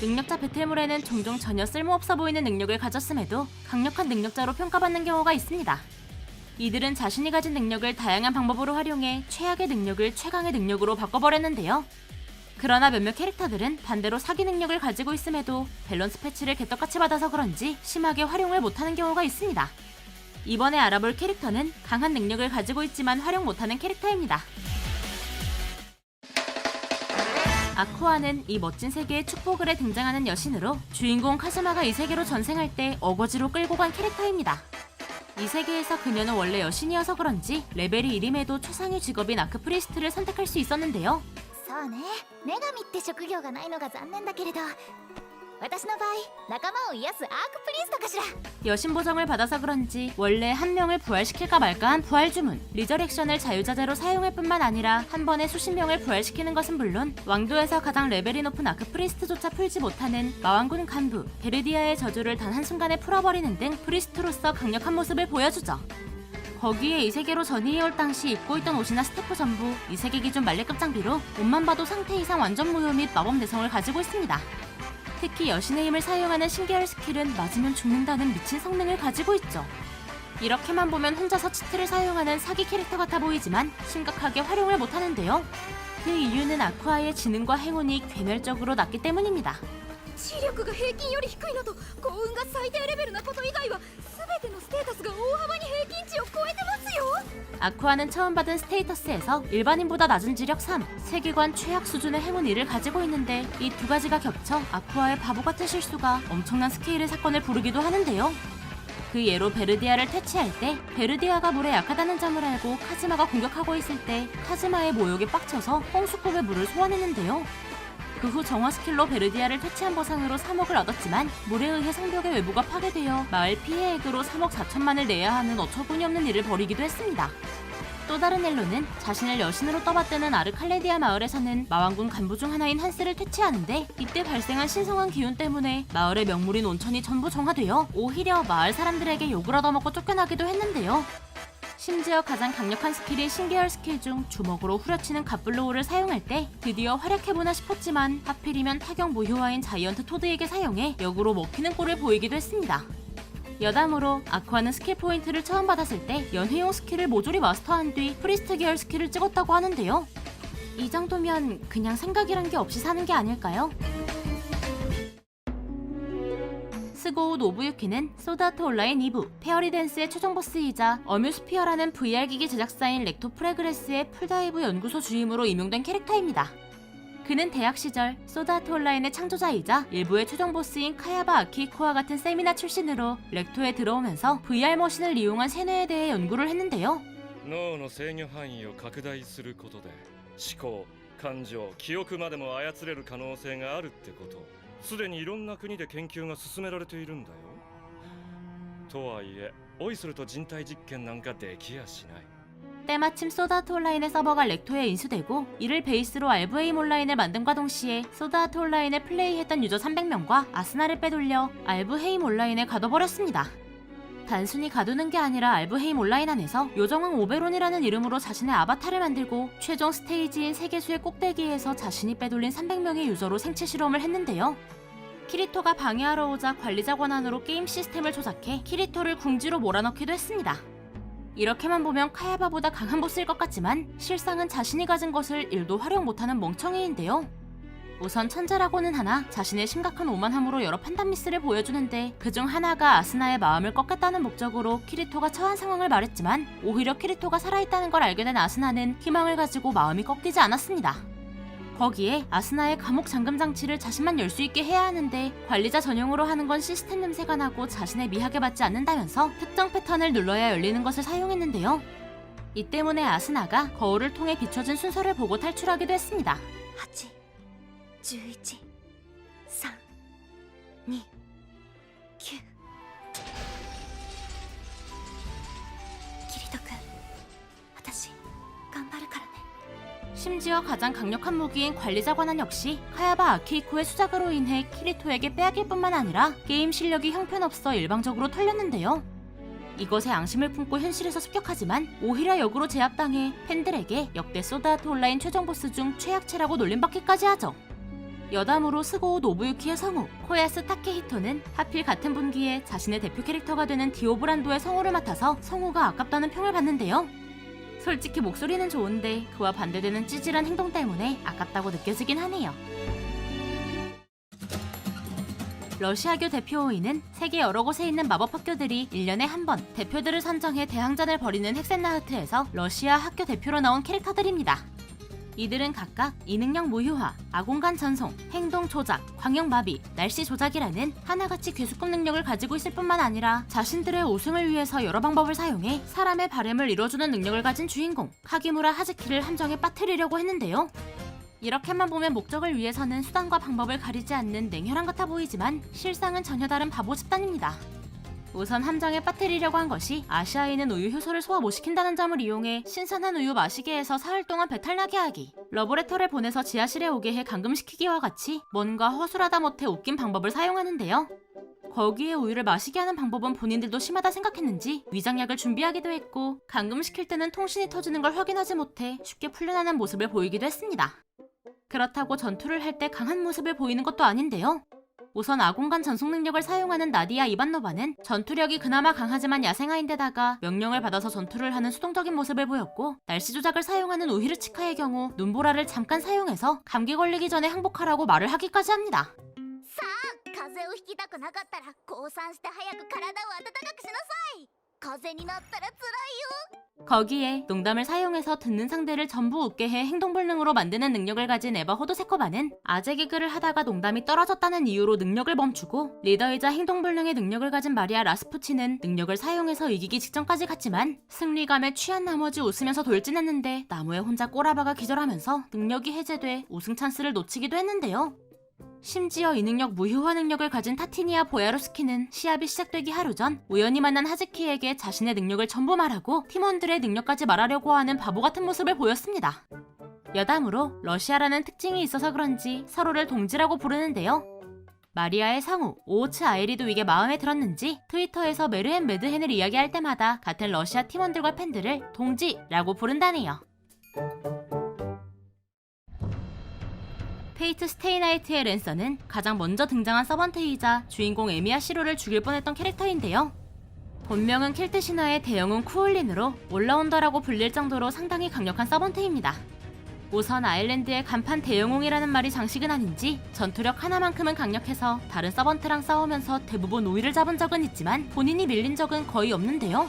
능력자 배틀물에는 종종 전혀 쓸모없어 보이는 능력을 가졌음에도 강력한 능력자로 평가받는 경우가 있습니다. 이들은 자신이 가진 능력을 다양한 방법으로 활용해 최악의 능력을 최강의 능력으로 바꿔버렸는데요. 그러나 몇몇 캐릭터들은 반대로 사기 능력을 가지고 있음에도 밸런스 패치를 개떡같이 받아서 그런지 심하게 활용을 못하는 경우가 있습니다. 이번에 알아볼 캐릭터는 강한 능력을 가지고 있지만 활용 못하는 캐릭터입니다. 아쿠아는 이 멋진 세계의 축복을에 등장하는 여신으로 주인공 카즈마가 이 세계로 전생할 때 어거지로 끌고 간 캐릭터입니다. 이 세계에서 그녀는 원래 여신이어서 그런지 레벨이 1임에도 최상위 직업인 아크 프리스트를 선택할 수 있었는데요. そうね女神って職業がないのが残念だけれど 私の場合仲間を癒すアークプリンストかしら 여신 보정을 받아서 그런지 원래 한 명을 부활시킬까 말까한 부활 주문 리저렉션을 자유자재로 사용할 뿐만 아니라 한 번에 수십 명을 부활시키는 것은 물론 왕도에서 가장 레벨이 높은 아크 프리스트조차 풀지 못하는 마왕군 간부 베르디아의 저주를 단 한순간에 풀어버리는 등 프리스트로서 강력한 모습을 보여주죠. 거기에 이 세계로 전이해올 당시 입고 있던 옷이나 스태프 전부 이 세계 기준 말레급 장비로 옷만 봐도 상태 이상 완전 무효 및 마법 내성을 가지고 있습니다. 특히 여신의 힘을 사용하는 신계열 스킬은 맞으면 죽는다는 미친 성능을 가지고 있죠. 이렇게만 보면 혼자서 치트를 사용하는 사기 캐릭터 같아 보이지만 심각하게 활용을 못하는데요. 그 이유는 아쿠아의 지능과 행운이 괴멸적으로 낮기 때문입니다. 視力が平均より低いのと幸運が最低レベルなこと以外は全てのステータスが大幅に平均値を超えてますよ 아쿠아는 처음 받은 스테이터스에서 일반인보다 낮은 지력 3, 세계관 최악 수준의 행운 1을 가지고 있는데 이 두 가지가 겹쳐 아쿠아의 바보 같은 실수가 엄청난 스케일의 사건을 부르기도 하는데요. 그 예로 베르디아를 퇴치할 때 베르디아가 물에 약하다는 점을 알고 카즈마가 공격하고 있을 때 카즈마의 모욕에 빡쳐서 홍수급의 물을 소환했는데요. 그 후 정화 스킬로 베르디아를 퇴치한 보상으로 3억을 얻었지만 물에 의해 성벽의 외부가 파괴되어 마을 피해액으로 3억 4천만을 내야 하는 어처구니 없는 일을 벌이기도 했습니다. 또 다른 엘로는 자신을 여신으로 떠받드는 아르칼레디아 마을에서는 마왕군 간부 중 하나인 한스를 퇴치하는데 이때 발생한 신성한 기운 때문에 마을의 명물인 온천이 전부 정화되어 오히려 마을 사람들에게 욕을 얻어먹고 쫓겨나기도 했는데요. 심지어 가장 강력한 스킬인 신계열 스킬 중 주먹으로 후려치는 갑블로우를 사용할 때 드디어 활약해보나 싶었지만 하필이면 타격 무효화인 자이언트 토드에게 사용해 역으로 먹히는 꼴을 보이기도 했습니다. 여담으로 아쿠아는 스킬 포인트를 처음 받았을 때 연회용 스킬을 모조리 마스터한 뒤 프리스트 계열 스킬을 찍었다고 하는데요. 이 정도면 그냥 생각이란 게 없이 사는 게 아닐까요? 스고우 노부유키는 소드아트 온라인 2부 페어리 댄스의 최종 보스이자 어뮤스피어라는 VR 기기 제작사인 렉토 프레그레스의 풀다이브 연구소 주임으로 임용된 캐릭터입니다. 그는 대학 시절 소드아트 온라인의 창조자이자 일부의 최종 보스인 카야바 아키코와 같은 세미나 출신으로 렉토에 들어오면서 VR 머신을 이용한 세뇌에 대해 연구를 했는데요. 脳の制御範囲を拡大することで思考感情記憶までも操れる可能性があるってこと すでにいろんな国で研究が進められているんだよとはいえオイスルと人体実験なんかできやしない 때마침 소드아트 온라인의 서버가 렉토에 인수되고 이를 베이스로 알브에임 온라인을 만듦과 동시에 소드아트 온라인을 플레이했던 유저 300명과 아스나를 빼돌려 알브헤임 온라인에 가둬버렸습니다. 단순히 가두는 게 아니라 알브헤임 온라인 안에서 요정왕 오베론이라는 이름으로 자신의 아바타를 만들고 최종 스테이지인 세계수의 꼭대기에서 자신이 빼돌린 300명의 유저로 생체 실험을 했는데요. 키리토가 방해하러 오자 관리자 권한으로 게임 시스템을 조작해 키리토를 궁지로 몰아넣기도 했습니다. 이렇게만 보면 카야바보다 강한 보스일 것 같지만 실상은 자신이 가진 것을 일도 활용 못하는 멍청이인데요. 우선 천재라고는 하나 자신의 심각한 오만함으로 여러 판단 미스를 보여주는데 그중 하나가 아스나의 마음을 꺾겠다는 목적으로 키리토가 처한 상황을 말했지만 오히려 키리토가 살아있다는 걸 알게 된 아스나는 희망을 가지고 마음이 꺾이지 않았습니다. 거기에 아스나의 감옥 잠금 장치를 자신만 열 수 있게 해야 하는데 관리자 전용으로 하는 건 시스템 냄새가 나고 자신의 미학에 맞지 않는다면서 특정 패턴을 눌러야 열리는 것을 사용했는데요. 이 때문에 아스나가 거울을 통해 비춰진 순서를 보고 탈출하기도 했습니다. 8 11 3 2 9キリト君私頑張るからね 심지어 가장 강력한 무기인 관리자 관한 역시 카야바 아케이코의 수작으로 인해 키리토에게 빼앗길 뿐만 아니라 게임 실력이 형편없어 일방적으로 털렸는데요. 이것에 앙심을 품고 현실에서 습격하지만 오히려 역으로 제압당해 팬들에게 역대 소드아트 온라인 최종 보스 중 최악체라고 놀림받기까지 하죠. 여담으로 스고우 노부유키의 성우 코야스 타케히토는 하필 같은 분기에 자신의 대표 캐릭터가 되는 디오브란도의 성우를 맡아서 성우가 아깝다는 평을 받는데요. 솔직히 목소리는 좋은데 그와 반대되는 찌질한 행동 때문에 아깝다고 느껴지긴 하네요. 러시아교 대표호위는 세계 여러 곳에 있는 마법 학교들이 1년에 한 번 대표들을 선정해 대항전을 벌이는 헥센나흐트에서 러시아 학교 대표로 나온 캐릭터들입니다. 이들은 각각 이능력 무효화, 아공간 전송, 행동 조작, 광역 마비, 날씨 조작이라는 하나같이 괴수급 능력을 가지고 있을 뿐만 아니라 자신들의 우승을 위해서 여러 방법을 사용해 사람의 바램을 이뤄주는 능력을 가진 주인공 카기무라 하즈키를 함정에 빠뜨리려고 했는데요. 이렇게만 보면 목적을 위해서는 수단과 방법을 가리지 않는 냉혈한 같아 보이지만 실상은 전혀 다른 바보 집단입니다. 우선 함정에 빠뜨리려고 한 것이 아시아에 있는 우유 효소를 소화 못 시킨다는 점을 이용해 신선한 우유 마시게 해서 사흘 동안 배탈 나게 하기, 러브레터를 보내서 지하실에 오게 해 감금시키기와 같이 뭔가 허술하다 못해 웃긴 방법을 사용하는데요. 거기에 우유를 마시게 하는 방법은 본인들도 심하다 생각했는지 위장약을 준비하기도 했고 감금시킬 때는 통신이 터지는 걸 확인하지 못해 쉽게 풀려나는 모습을 보이기도 했습니다. 그렇다고 전투를 할 때 강한 모습을 보이는 것도 아닌데요. 우선 아공간 전속 능력을 사용하는 나디아 이반노바는 전투력이 그나마 강하지만 야생아인데다가 명령을 받아서 전투를 하는 수동적인 모습을 보였고 날씨 조작을 사용하는 우히르치카의 경우 눈보라를 잠깐 사용해서 감기 걸리기 전에 항복하라고 말을 하기까지 합니다. さあ風邪をひきたくなかったら降参して早く体を温かくしなさい 風邪になったら辛いよ 거기에 농담을 사용해서 듣는 상대를 전부 웃게 해 행동불능으로 만드는 능력을 가진 에바 호도세코바는 아재 개그를 하다가 농담이 떨어졌다는 이유로 능력을 멈추고 리더이자 행동불능의 능력을 가진 마리아 라스푸치는 능력을 사용해서 이기기 직전까지 갔지만 승리감에 취한 나머지 웃으면서 돌진했는데 나무에 혼자 꼬라박아 기절하면서 능력이 해제돼 우승 찬스를 놓치기도 했는데요. 심지어 이 능력 무효화 능력을 가진 타티니아 보야로스키는 시합이 시작되기 하루 전 우연히 만난 하즈키에게 자신의 능력을 전부 말하고 팀원들의 능력까지 말하려고 하는 바보 같은 모습을 보였습니다. 여담으로 러시아라는 특징이 있어서 그런지 서로를 동지라고 부르는데요. 마리아의 상우 오오츠 아이리도 이게 마음에 들었는지 트위터에서 메르헨 매드헨을 이야기할 때마다 같은 러시아 팀원들과 팬들을 동지라고 부른다네요. 페이트 스테이나이트의 랜서는 가장 먼저 등장한 서번트이자 주인공 에미야 시로를 죽일 뻔했던 캐릭터인데요. 본명은 켈트 신화의 대영웅 쿠올린으로 올라운더라고 불릴 정도로 상당히 강력한 서번트입니다. 우선 아일랜드의 간판 대영웅이라는 말이 장식은 아닌지 전투력 하나만큼은 강력해서 다른 서번트랑 싸우면서 대부분 우위를 잡은 적은 있지만 본인이 밀린 적은 거의 없는데요.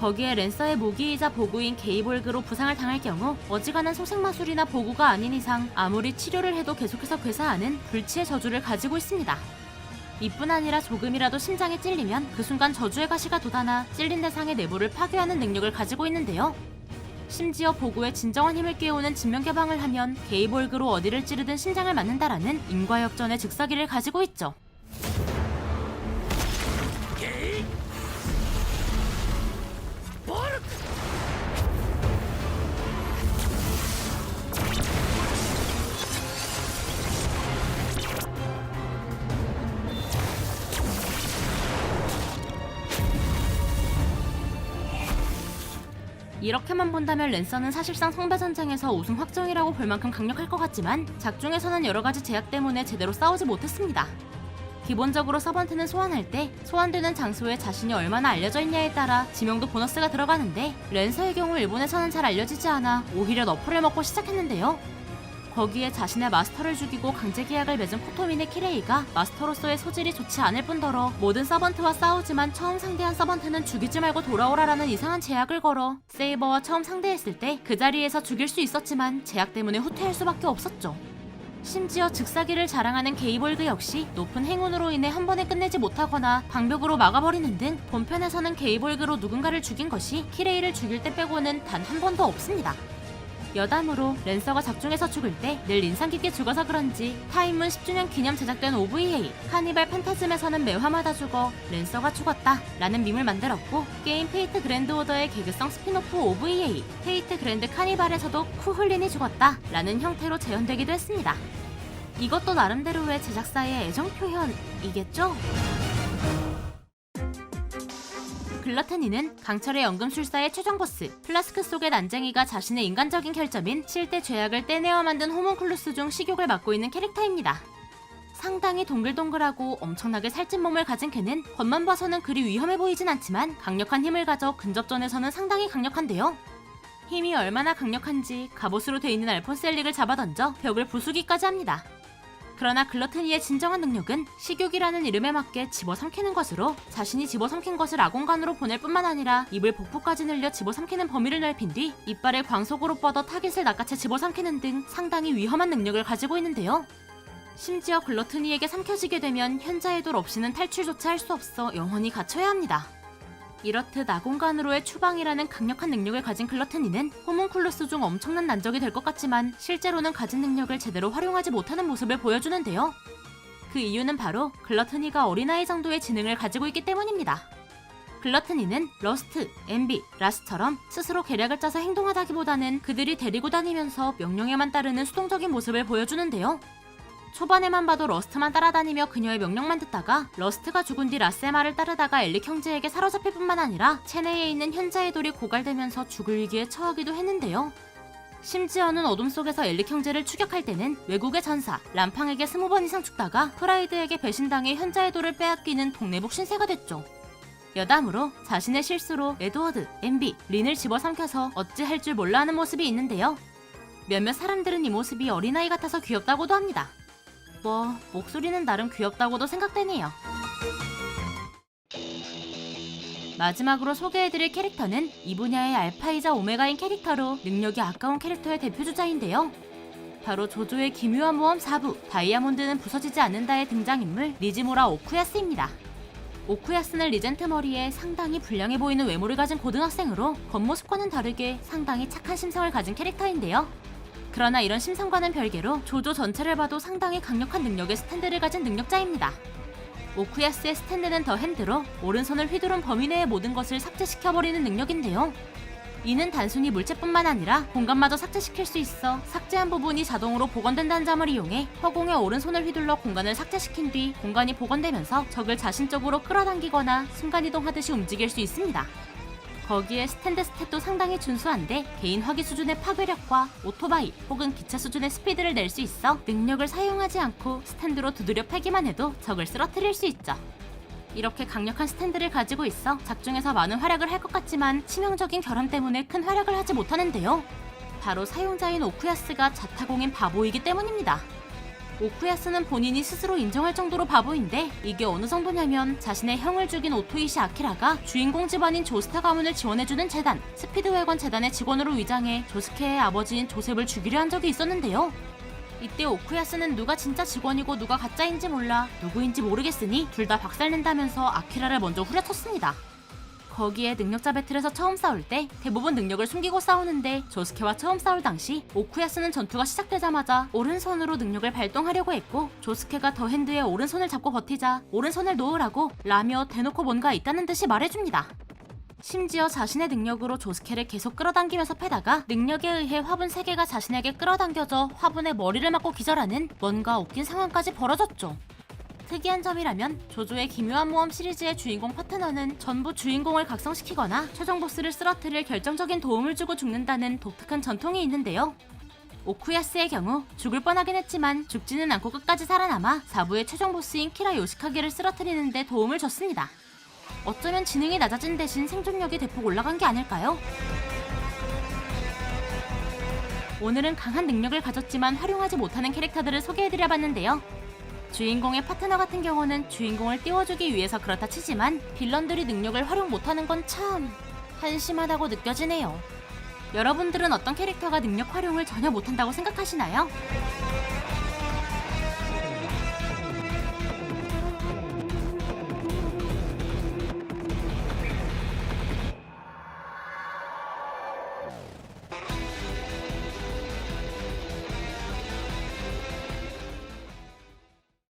거기에 랜서의 무기이자 보구인 게이볼그로 부상을 당할 경우 어지간한 소생 마술이나 보구가 아닌 이상 아무리 치료를 해도 계속해서 괴사하는 불치의 저주를 가지고 있습니다. 이뿐 아니라 조금이라도 심장에 찔리면 그 순간 저주의 가시가 돋아나 찔린 대상의 내부를 파괴하는 능력을 가지고 있는데요. 심지어 보구의 진정한 힘을 깨우는 진명 개방을 하면 게이볼그로 어디를 찌르든 심장을 맞는다라는 인과역전의 즉사기를 가지고 있죠. 이렇게만 본다면 랜서는 사실상 성배 전쟁에서 우승 확정이라고 볼 만큼 강력할 것 같지만 작중에서는 여러 가지 제약 때문에 제대로 싸우지 못했습니다. 기본적으로 서번트는 소환할 때 소환되는 장소에 자신이 얼마나 알려져 있냐에 따라 지명도 보너스가 들어가는데 랜서의 경우 일본에서는 잘 알려지지 않아 오히려 너프를 먹고 시작했는데요. 거기에 자신의 마스터를 죽이고 강제 계약을 맺은 코토민의 키레이가 마스터로서의 소질이 좋지 않을 뿐더러 모든 서번트와 싸우지만 처음 상대한 서번트는 죽이지 말고 돌아오라라는 이상한 제약을 걸어 세이버와 처음 상대했을 때 그 자리에서 죽일 수 있었지만 제약 때문에 후퇴할 수밖에 없었죠. 심지어 즉사기를 자랑하는 게이볼드 역시 높은 행운으로 인해 한 번에 끝내지 못하거나 방벽으로 막아버리는 등 본편에서는 게이볼그로 누군가를 죽인 것이 키레이를 죽일 때 빼고는 단 한 번도 없습니다. 여담으로 랜서가 작중에서 죽을 때 늘 인상 깊게 죽어서 그런지 타임문 10주년 기념 제작된 OVA 카니발 판타즘에서는 매화마다 죽어 랜서가 죽었다 라는 밈을 만들었고 게임 페이트 그랜드 오더의 개그성 스피노프 OVA 페이트 그랜드 카니발에서도 쿠훌린이 죽었다 라는 형태로 재현되기도 했습니다. 이것도 나름대로의 제작사의 애정 표현이겠죠? 글러트니는 강철의 연금술사의 최종 보스 플라스크 속의 난쟁이가 자신의 인간적인 결점인 실대 죄악을 떼내어 만든 호문클루스 중 식욕을 맡고 있는 캐릭터입니다. 상당히 동글동글하고 엄청나게 살찐 몸을 가진 그는 겉만 봐서는 그리 위험해 보이진 않지만 강력한 힘을 가져 근접전에서는 상당히 강력한데요. 힘이 얼마나 강력한지 갑옷으로 돼 있는 알폰스 엘릭을 잡아던져 벽을 부수기까지 합니다. 그러나 글러트니의 진정한 능력은 식욕이라는 이름에 맞게 집어삼키는 것으로 자신이 집어삼킨 것을 아공간으로 보낼 뿐만 아니라 입을 복부까지 늘려 집어삼키는 범위를 넓힌 뒤 이빨을 광속으로 뻗어 타깃을 낚아채 집어삼키는 등 상당히 위험한 능력을 가지고 있는데요. 심지어 글러트니에게 삼켜지게 되면 현자의 돌 없이는 탈출조차 할 수 없어 영원히 갇혀야 합니다. 이렇듯 아공간으로의 추방이라는 강력한 능력을 가진 글러트니는 호문클루스 중 엄청난 난적이 될 것 같지만 실제로는 가진 능력을 제대로 활용하지 못하는 모습을 보여주는데요. 그 이유는 바로 글러트니가 어린아이 정도의 지능을 가지고 있기 때문입니다. 글러트니는 러스트, 엠비, 라스처럼 스스로 계략을 짜서 행동하다기보다는 그들이 데리고 다니면서 명령에만 따르는 수동적인 모습을 보여주는데요. 초반에만 봐도 러스트만 따라다니며 그녀의 명령만 듣다가 러스트가 죽은 뒤 말을 따르다가 엘릭 형제에게 사로잡힐 뿐만 아니라 체내에 있는 현자의 돌이 고갈되면서 죽을 위기에 처하기도 했는데요. 심지어는 어둠 속에서 엘릭 형제를 추격할 때는 외국의 전사 람팡에게 스무 번 이상 죽다가 프라이드에게 배신당해 현자의 돌을 빼앗기는 동네북 신세가 됐죠. 여담으로 자신의 실수로 에드워드, 엠비, 린을 집어삼켜서 어찌할 줄 몰라 하는 모습이 있는데요. 몇몇 사람들은 이 모습이 어린아이 같아서 귀엽다고도 합니다. 뭐 목소리는 나름 귀엽다고도 생각되네요. 마지막으로 소개해드릴 캐릭터는 이 분야의 알파이자 오메가인 캐릭터로 능력이 아까운 캐릭터의 대표주자인데요. 바로 조조의 기묘한 모험 4부 다이아몬드는 부서지지 않는다의 등장인물 니지모라 오쿠야스입니다. 오쿠야스는 리젠트 머리에 상당히 불량해 보이는 외모를 가진 고등학생으로 겉모습과는 다르게 상당히 착한 심성을 가진 캐릭터인데요. 그러나 이런 심성과는 별개로 조조 전체를 봐도 상당히 강력한 능력의 스탠드를 가진 능력자입니다. 오쿠야스의 스탠드는 더 핸드로 오른손을 휘두른 범위 내의 모든 것을 삭제시켜버리는 능력인데요. 이는 단순히 물체뿐만 아니라 공간마저 삭제시킬 수 있어 삭제한 부분이 자동으로 복원된다는 점을 이용해 허공에 오른손을 휘둘러 공간을 삭제시킨 뒤 공간이 복원되면서 적을 자신 쪽으로 끌어당기거나 순간이동하듯이 움직일 수 있습니다. 거기에 스탠드 스탯도 상당히 준수한데 개인 화기 수준의 파괴력과 오토바이 혹은 기차 수준의 스피드를 낼 수 있어 능력을 사용하지 않고 스탠드로 두드려 패기만 해도 적을 쓰러뜨릴 수 있죠. 이렇게 강력한 스탠드를 가지고 있어 작중에서 많은 활약을 할 것 같지만 치명적인 결함 때문에 큰 활약을 하지 못하는데요. 바로 사용자인 오쿠야스가 자타공인 바보이기 때문입니다. 오쿠야스는 본인이 스스로 인정할 정도로 바보인데 이게 어느 정도냐면 자신의 형을 죽인 오토이시 아키라가 주인공 집안인 조스타 가문을 지원해주는 재단 스피드웨건 재단의 직원으로 위장해 조스케의 아버지인 조셉을 죽이려 한 적이 있었는데요. 이때 오쿠야스는 누가 진짜 직원이고 누가 가짜인지 몰라 누구인지 모르겠으니 둘 다 박살낸다면서 아키라를 먼저 후려쳤습니다. 거기에 능력자 배틀에서 처음 싸울 때 대부분 능력을 숨기고 싸우는데 조스케와 처음 싸울 당시 오쿠야스는 전투가 시작되자마자 오른손으로 능력을 발동하려고 했고 조스케가 더 핸드에 오른손을 잡고 버티자 오른손을 놓으라고 라며 대놓고 뭔가 있다는 듯이 말해줍니다. 심지어 자신의 능력으로 조스케를 계속 끌어당기면서 패다가 능력에 의해 화분 3개가 자신에게 끌어당겨져 화분에 머리를 맞고 기절하는 뭔가 웃긴 상황까지 벌어졌죠. 특이한 점이라면 조조의 기묘한 모험 시리즈의 주인공 파트너는 전부 주인공을 각성시키거나 최종 보스를 쓰러뜨릴 결정적인 도움을 주고 죽는다는 독특한 전통이 있는데요. 오쿠야스의 경우 죽을 뻔하긴 했지만 죽지는 않고 끝까지 살아남아 4부의 최종 보스인 키라 요시카게를 쓰러뜨리는데 도움을 줬습니다. 어쩌면 지능이 낮아진 대신 생존력이 대폭 올라간 게 아닐까요? 오늘은 강한 능력을 가졌지만 활용하지 못하는 캐릭터들을 소개해드려 봤는데요. 주인공의 파트너 같은 경우는 주인공을 띄워주기 위해서 그렇다 치지만 빌런들이 능력을 활용 못하는 건 참 한심하다고 느껴지네요. 여러분들은 어떤 캐릭터가 능력 활용을 전혀 못한다고 생각하시나요?